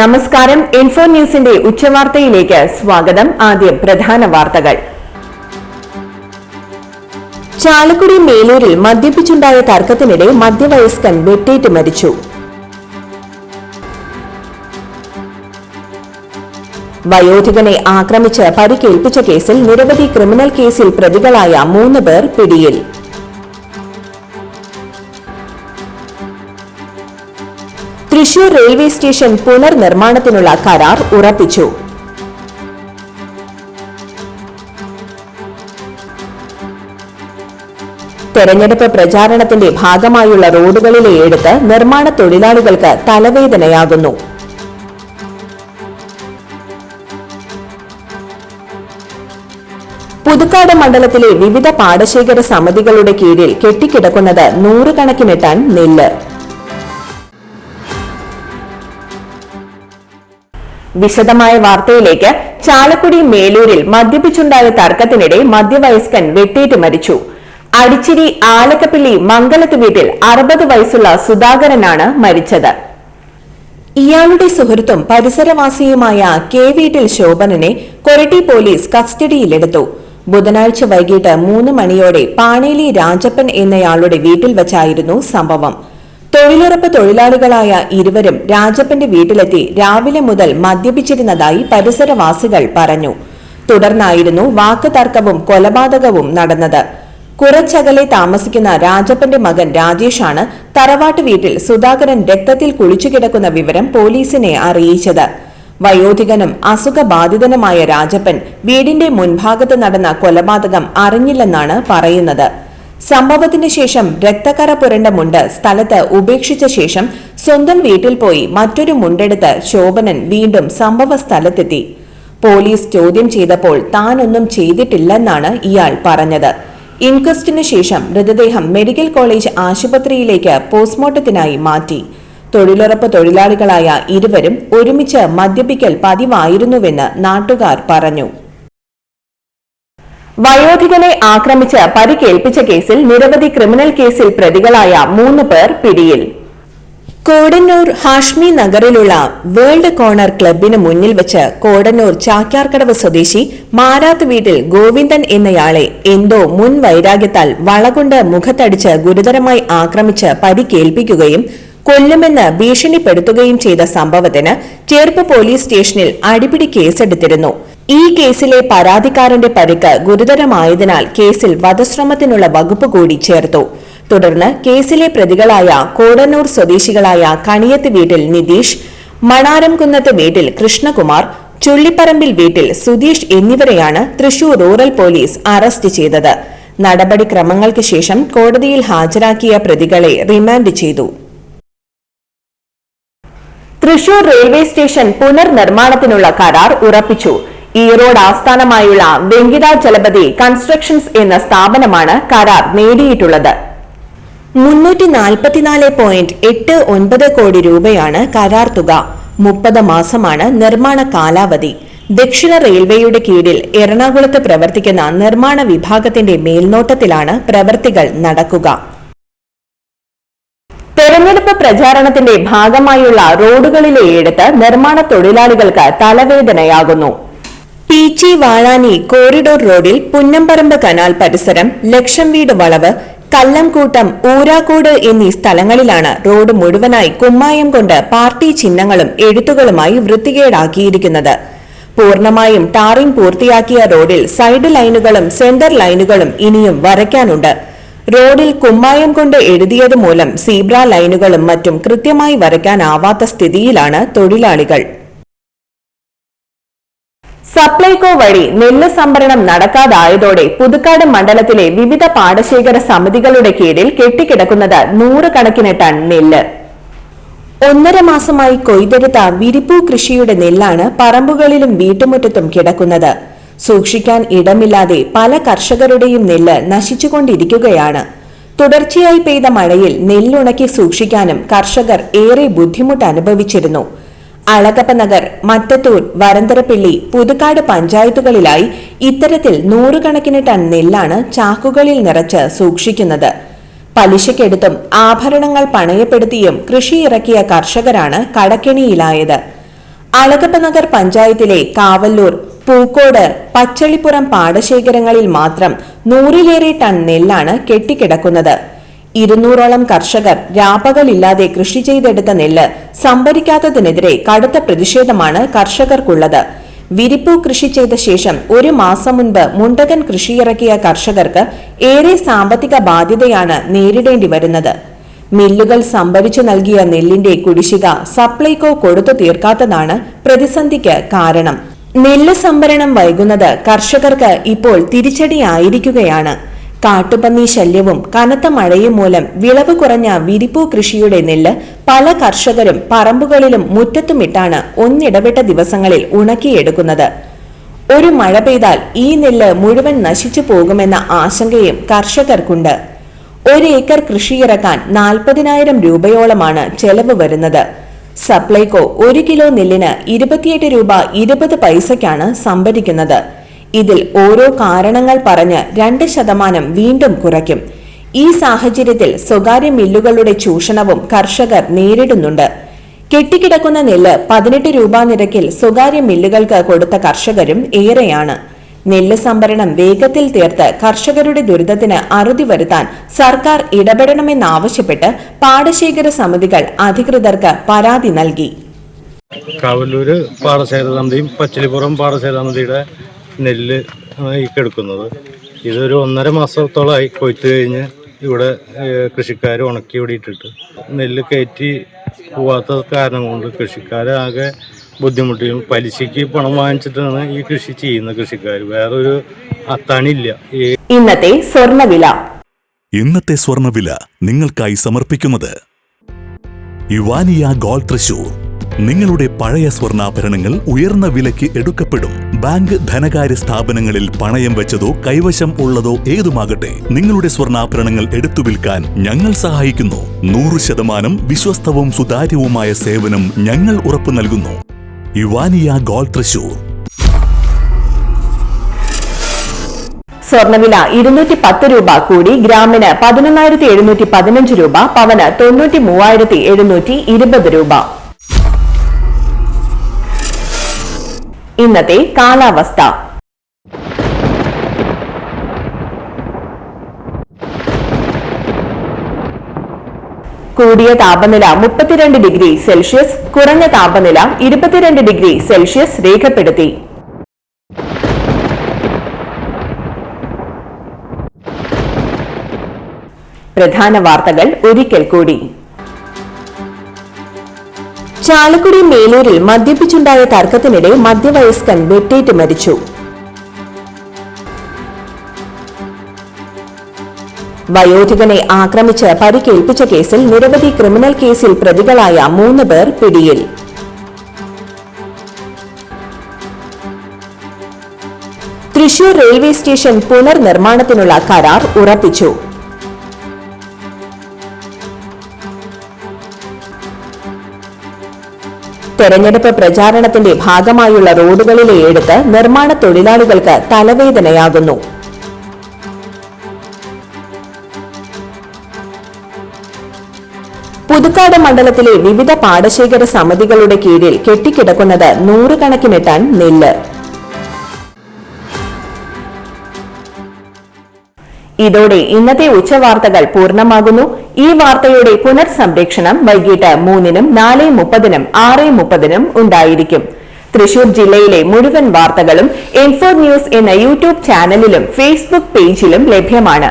നമസ്കാരം. ഇൻഫോ ന്യൂസിന്റെ ഉച്ചവാർത്തയിലേക്ക് സ്വാഗതം. ആദ്യം പ്രധാന വാർത്തകൾ. ചാലക്കുടി മേലൂരിൽ മദ്യപിച്ചുണ്ടായ തർക്കത്തിനിടെ മധ്യവയസ്കൻ വെട്ടേറ്റ് മരിച്ചു. വയോധികനെ ആക്രമിച്ച് പരിക്കേൽപ്പിച്ച കേസിൽ നിരവധി ക്രിമിനൽ കേസിൽ പ്രതികളായ മൂന്ന് പേർ പിടിയിൽ. തൃശൂർ റെയിൽവേ സ്റ്റേഷൻ പുനർനിർമ്മാണത്തിനുള്ള കരാർ ഉറപ്പിച്ചു. തെരഞ്ഞെടുപ്പ് പ്രചാരണത്തിന്റെ ഭാഗമായുള്ള റോഡുകളിലെ എടുത്ത് നിർമ്മാണ തൊഴിലാളികൾക്ക് തലവേദനയാകുന്നു. പുതുക്കാട് മണ്ഡലത്തിലെ വിവിധ പാടശേഖര സമിതികളുടെ കീഴിൽ കെട്ടിക്കിടക്കുന്നത് നൂറുകണക്കിന് ടൺ നെല്ല്. വിശദമായ വാർത്തയിലേക്ക് ചാലക്കുടി മേലൂരിൽ മദ്യപിച്ചുണ്ടായ തർക്കത്തിനിടെ മധ്യവയസ്കൻ വെട്ടേറ്റ് മരിച്ചു. അടിച്ചിരി ആലക്കപ്പിള്ളി മംഗലത്ത് വീട്ടിൽ അറുപത് വയസ്സുള്ള സുധാകരനാണ് മരിച്ചത്. ഇയാളുടെ സുഹൃത്തും പരിസരവാസിയുമായ കെ വീട്ടിൽ ശോഭനനെ കൊരട്ടി പോലീസ് കസ്റ്റഡിയിലെടുത്തു. ബുധനാഴ്ച വൈകിട്ട് മൂന്ന് മണിയോടെ പാണേലി രാജപ്പൻ എന്നയാളുടെ വീട്ടിൽ വച്ചായിരുന്നു സംഭവം. തൊഴിലുറപ്പ് തൊഴിലാളികളായ ഇരുവരും രാജപ്പന്റെ വീട്ടിലെത്തി രാവിലെ മുതൽ മദ്യപിച്ചിരുന്നതായി പരിസരവാസികൾ പറഞ്ഞു. തുടർന്നായിരുന്നു വാക്ക് തർക്കവും കൊലപാതകവും നടന്നത്. കുറച്ചകലെ താമസിക്കുന്ന രാജപ്പന്റെ മകൻ രാജേഷാണ് തറവാട്ട് വീട്ടിൽ സുധാകരൻ രക്തത്തിൽ കുളിച്ചു കിടക്കുന്ന വിവരം പോലീസിനെ അറിയിച്ചത്. വയോധികനും അസുഖബാധിതനുമായ രാജപ്പൻ വീടിന്റെ മുൻഭാഗത്ത് നടന്ന കൊലപാതകം അറിഞ്ഞില്ലെന്നാണ് പറയുന്നത്. സംഭവത്തിന് ശേഷം രക്തക്കറ പുരണ്ട മുണ്ട് സ്ഥലത്ത് ഉപേക്ഷിച്ച ശേഷം സ്വന്തം വീട്ടിൽ പോയി മറ്റൊരു മുണ്ടെടുത്ത് ശോഭനൻ വീണ്ടും സംഭവ സ്ഥലത്തെത്തി. പോലീസ് ചോദ്യം ചെയ്തപ്പോൾ താനൊന്നും ചെയ്തിട്ടില്ലെന്നാണ് ഇയാൾ പറഞ്ഞത്. ഇൻക്വസ്റ്റിന് ശേഷം മൃതദേഹം മെഡിക്കൽ കോളേജ് ആശുപത്രിയിലേക്ക് പോസ്റ്റ്മോർട്ടത്തിനായി മാറ്റി. തൊഴിലുറപ്പ് തൊഴിലാളികളായ ഇരുവരും ഒരുമിച്ച് മദ്യപിക്കൽ പതിവായിരുന്നുവെന്ന് നാട്ടുകാർ പറഞ്ഞു. വയോധികനെ ആക്രമിച്ച് പരിക്കേൽപ്പിച്ച കേസിൽ നിരവധി ക്രിമിനൽ കേസിൽ പ്രതികളായ മൂന്ന് പേർ പിടിയിൽ. കോടന്നൂർ ഹാഷ്മി നഗറിലുള്ള വേൾഡ് കോർണർ ക്ലബിന് മുന്നിൽ വെച്ച് കോടന്നൂർ ചാക്യാർക്കടവ് സ്വദേശി മാരാത്ത് വീട്ടിൽ ഗോവിന്ദൻ എന്നയാളെ എന്തോ മുൻ വൈരാഗ്യത്താൽ വളകൊണ്ട് മുഖത്തടിച്ച് ഗുരുതരമായി ആക്രമിച്ച് പരിക്കേൽപ്പിക്കുകയും കൊല്ലുമെന്ന് ഭീഷണിപ്പെടുത്തുകയും ചെയ്ത സംഭവത്തിന് ചേർപ്പ് പോലീസ് സ്റ്റേഷനിൽ അടിപിടി കേസെടുത്തിരുന്നു. ഈ കേസിലെ പരാതിക്കാരന്റെ പരിക്ക് ഗുരുതരമായതിനാൽ കേസിൽ വധശ്രമത്തിനുള്ള വകുപ്പ് കൂടി ചേർത്തു. തുടർന്ന് കേസിലെ പ്രതികളായ കോടന്നൂർ സ്വദേശികളായ കണിയത്ത് വീട്ടിൽ നിതീഷ് മണാരംകുന്നത്ത് വീട്ടിൽ കൃഷ്ണകുമാർ ചുള്ളിപ്പറമ്പിൽ വീട്ടിൽ സുധീഷ് എന്നിവരെയാണ് തൃശൂർ റൂറൽ പോലീസ് അറസ്റ്റ് ചെയ്തത്. നടപടിക്രമങ്ങൾക്ക് ശേഷം കോടതിയിൽ ഹാജരാക്കിയ പ്രതികളെ റിമാൻഡ് ചെയ്തു. തൃശൂർ റെയിൽവേ സ്റ്റേഷൻ പുനർനിർമ്മാണത്തിനുള്ള കരാർ ഉറപ്പിച്ചു. ഈറോഡ് ആസ്ഥാനമായുള്ള വെങ്കിട ജലപതി കൺസ്ട്രക്ഷൻസ് എന്ന സ്ഥാപനമാണ് കരാർ നേടിയിട്ടുള്ളത്. മുന്നൂറ്റി നാൽപ്പത്തിനാല് പോയിന്റ് എട്ട് ഒൻപത് കോടി രൂപയാണ് കരാർ തുക. മുപ്പത് മാസമാണ് നിർമ്മാണ കാലാവധി. ദക്ഷിണ റെയിൽവേയുടെ കീഴിൽ എറണാകുളത്ത് പ്രവർത്തിക്കുന്ന നിർമ്മാണ വിഭാഗത്തിന്റെ മേൽനോട്ടത്തിലാണ് പ്രവർത്തികൾ നടക്കുക. തെരഞ്ഞെടുപ്പ് പ്രചാരണത്തിന്റെ ഭാഗമായുള്ള റോഡുകളിലെ എടുത്ത് നിർമ്മാണ തൊഴിലാളികൾക്ക് തലവേദനയാകുന്നു. പീച്ചി വാഴാനി കോറിഡോർ റോഡിൽ പുന്നമ്പറമ്പ് കനാൽ പരിസരം ലക്ഷം വീട് വളവ് കല്ലംകൂട്ടം ഊരാക്കോട് എന്നീ സ്ഥലങ്ങളിലാണ് റോഡ് മുഴുവനായി കുമ്മായം കൊണ്ട് പാർട്ടി ചിഹ്നങ്ങളും എഴുത്തുകളുമായി വൃത്തികേടാക്കിയിരിക്കുന്നത്. പൂർണമായും ടാറിംഗ് പൂർത്തിയാക്കിയ റോഡിൽ സൈഡ് ലൈനുകളും സെന്റർ ലൈനുകളും ഇനിയും വരയ്ക്കാനുണ്ട്. റോഡിൽ കുമ്മായം കൊണ്ട് എഴുതിയത് മൂലം സീബ്ര ലൈനുകളും മറ്റും കൃത്യമായി വരയ്ക്കാനാവാത്ത സ്ഥിതിയിലാണ് തൊഴിലാളികൾ. സപ്ലൈകോ വഴി നെല്ല് സംഭരണം നടക്കാതായതോടെ പുതുക്കാട് മണ്ഡലത്തിലെ വിവിധ പാടശേഖര സമിതികളുടെ കീഴിൽ കെട്ടിക്കിടക്കുന്നത് നൂറുകണക്കിന് ടൺ നെല്ല്. ഒന്നര മാസമായി കൊയ്തെടുത്ത വിരിപ്പൂ കൃഷിയുടെ നെല്ലാണ് പറമ്പുകളിലും വീട്ടുമുറ്റത്തും കിടക്കുന്നത്. സൂക്ഷിക്കാൻ ഇടമില്ലാതെ പല കർഷകരുടെയും നെല്ല് നശിച്ചുകൊണ്ടിരിക്കുകയാണ്. തുടർച്ചയായി പെയ്ത മഴയിൽ നെല്ലുണക്കി സൂക്ഷിക്കാനും കർഷകർ ഏറെ ബുദ്ധിമുട്ട് അനുഭവിച്ചിരുന്നു. അളകപ്പ നഗർ മറ്റത്തൂർ വരന്തരപ്പിള്ളി പുതുക്കാട് പഞ്ചായത്തുകളിലായി ഇത്തരത്തിൽ നൂറുകണക്കിന് ടൺ നെല്ലാണ് ചാക്കുകളിൽ നിറച്ച് സൂക്ഷിക്കുന്നത്. പലിശക്കെടുത്തും ആഭരണങ്ങൾ പണയപ്പെടുത്തിയും കൃഷി ഇറക്കിയ കർഷകരാണ് കടക്കെണിയിലായത്. അളകപ്പനഗർ പഞ്ചായത്തിലെ കാവല്ലൂർ പൂക്കോട് പച്ചളിപ്പുറം പാടശേഖരങ്ങളിൽ മാത്രം നൂറിലേറെ ടൺ നെല്ലാണ് കെട്ടിക്കിടക്കുന്നത്. ഇരുന്നൂറോളം കർഷകർ രാപ്പകലില്ലാതെ കൃഷി ചെയ്തെടുത്ത നെല്ല് സംഭരിക്കാത്തതിനെതിരെ കടുത്ത പ്രതിഷേധമാണ് കർഷകർക്കുള്ളത്. വിരിപ്പു കൃഷി ചെയ്ത ശേഷം ഒരു മാസം മുൻപ് മുണ്ടകൻ കൃഷിയിറക്കിയ കർഷകർക്ക് ഏറെ സാമ്പത്തിക ബാധ്യതയാണ് നേരിടേണ്ടി വരുന്നത്. മില്ലുകൾ സംഭരിച്ചു നൽകിയ നെല്ലിന്റെ കുടിശ്ശിക സപ്ലൈകോ കൊടുത്തു തീർക്കാത്തതാണ് പ്രതിസന്ധിക്ക് കാരണം. നെല്ല് സംഭരണം വൈകുന്നത് കർഷകർക്ക് ഇപ്പോൾ തിരിച്ചടിയായിരിക്കുകയാണ്. കാട്ടുപന്നി ശല്യവും കനത്ത മഴയും മൂലം വിളവ് കുറഞ്ഞ വിരിപ്പൂ കൃഷിയുടെ നെല്ല് പല കർഷകരും പറമ്പുകളിലും മുറ്റത്തുമിട്ടാണ് ഒന്നിടവിട്ട ദിവസങ്ങളിൽ ഉണക്കിയെടുക്കുന്നത്. ഒരു മഴ പെയ്താൽ ഈ നെല്ല് മുഴുവൻ നശിച്ചു പോകുമെന്ന ആശങ്കയും കർഷകർക്കുണ്ട്. ഒരു ഏക്കർ കൃഷിയിറക്കാൻ നാൽപ്പതിനായിരം രൂപയോളമാണ് ചെലവ് വരുന്നത്. സപ്ലൈകോ ഒരു കിലോ നെല്ലിന് ഇരുപത്തിയെട്ട് രൂപ ഇരുപത് പൈസയ്ക്കാണ് സംഭരിക്കുന്നത്. ഇതിൽ ഓരോ കാരണങ്ങൾ പറഞ്ഞ് രണ്ട് ശതമാനം വീണ്ടും കുറയ്ക്കും. ഈ സാഹചര്യത്തിൽ സ്വകാര്യ മില്ലുകളുടെ ചൂഷണവും കർഷകർ നേരിടുന്നുണ്ട്. കെട്ടിക്കിടക്കുന്ന നെല്ല് പതിനെട്ട് രൂപ നിരക്കിൽ സ്വകാര്യ മില്ലുകൾക്ക് കൊടുത്ത കർഷകരും ഏറെയാണ്. നെല്ല് സംഭരണം വേഗത്തിൽ തീർത്ത് കർഷകരുടെ ദുരിതത്തിന് അറുതി വരുത്താൻ സർക്കാർ ഇടപെടണമെന്നാവശ്യപ്പെട്ട് പാടശേഖര സമിതികൾ അധികൃതർക്ക് പരാതി നൽകി. കാവല്ലൂര് പാടശേഖര സമിതിയും പച്ചലിപ്പുറം പാടശേഖര സമിതിയുടെ നെല്ല് കിടക്കുന്നത്. ഇതൊരു ഒന്നര മാസത്തോളമായി കൊയ്ത്ത് കഴിഞ്ഞ് ഇവിടെ കൃഷിക്കാർ ഉണക്കി ഓടിയിട്ടിട്ട് നെല്ല് കയറ്റി പോവാത്ത കാരണം കൊണ്ട് കൃഷിക്കാരാകെ ബുദ്ധിമുട്ടിയും പലിശയ്ക്ക് പണം വാങ്ങിച്ചിട്ടാണ് ഈ കൃഷി ചെയ്യുന്ന കൃഷിക്കാർ വേറൊരു അത്താണില്ല. ഇന്നത്തെ സ്വർണവില ഇന്നത്തെ സ്വർണവില നിങ്ങൾക്കായി സമർപ്പിക്കുന്നത് യുവാനിയ ഗോൾഡ് തൃശൂർ. നിങ്ങളുടെ പഴയ സ്വർണാഭരണങ്ങൾ ഉയർന്ന വിലയ്ക്ക് എടുക്കപ്പെടും. ബാങ്ക് ധനകാര്യ സ്ഥാപനങ്ങളിൽ പണയം വെച്ചതോ കൈവശം ഉള്ളതോ ഏതുമാകട്ടെ നിങ്ങളുടെ സ്വർണാഭരണങ്ങൾ എടുത്തു വിൽക്കാൻ ഞങ്ങൾ സഹായിക്കുന്നു. നൂറ് ശതമാനം വിശ്വസ്തവും സുതാര്യവുമായ സേവനം ഞങ്ങൾ ഉറപ്പു നൽകുന്നു. യുവാനിയ ഗോൾഡ് തൃശൂർ. സ്വർണവില ഇരുന്നൂറ്റി പത്ത് രൂപ കൂടി ഗ്രാമിന് പതിനൊന്നായിരത്തി എഴുന്നൂറ്റി പതിനഞ്ച് രൂപ പവന് തൊണ്ണൂറ്റി മൂവായിരത്തി എഴുന്നൂറ്റി ഇരുപത് രൂപ. ഇന്നത്തെ കാലാവസ്ഥ. കൂടിയ താപനില മുപ്പത്തിരണ്ട് ഡിഗ്രി സെൽഷ്യസ് കുറഞ്ഞ താപനില ഇരുപത്തിരണ്ട് ഡിഗ്രി സെൽഷ്യസ് രേഖപ്പെടുത്തി. പ്രധാന വാർത്തകൾ ഒരിക്കൽ കൂടി. ചാലക്കുടി മേലൂരിൽ മദ്യപിച്ചുണ്ടായ തർക്കത്തിനിടെ മധ്യവയസ്കൻ വെട്ടേറ്റ് മരിച്ചു. വയോധികനെ ആക്രമിച്ച് പരിക്കേൽപ്പിച്ച കേസിൽ നിരവധി ക്രിമിനൽ കേസിൽ പ്രതികളായ മൂന്ന് പേർ പിടിയിൽ. തൃശൂർ റെയിൽവേ സ്റ്റേഷൻ പുനർനിർമ്മാണത്തിനുള്ള കരാർ ഉറപ്പിച്ചു. തെരഞ്ഞെടുപ്പ് പ്രചാരണത്തിന്റെ ഭാഗമായുള്ള റോഡുകളിലെ എടുത്ത് നിർമ്മാണ തൊഴിലാളികൾക്ക് തലവേദനയാകുന്നു. പുതുക്കാട് മണ്ഡലത്തിലെ വിവിധ പാടശേഖര സമിതികളുടെ കീഴിൽ കെട്ടിക്കിടക്കുന്നത് നൂറുകണക്കിന് ടൺ നെല്ല്. ഇതോടെ ഇന്നത്തെ ഉച്ചവാർത്തകൾ പൂർണമാകുന്നു. ഈ വാർത്തയുടെ പുനർസംപ്രേക്ഷണം വൈകിട്ട് മൂന്നിനും നാല് മുപ്പതിനും ആറ് മുപ്പതിനും ഉണ്ടായിരിക്കും. തൃശൂർ ജില്ലയിലെ മുഴുവൻ വാർത്തകളും എൻഫോർ ന്യൂസ് എന്ന യൂട്യൂബ് ചാനലിലും ഫേസ്ബുക്ക് പേജിലും ലഭ്യമാണ്.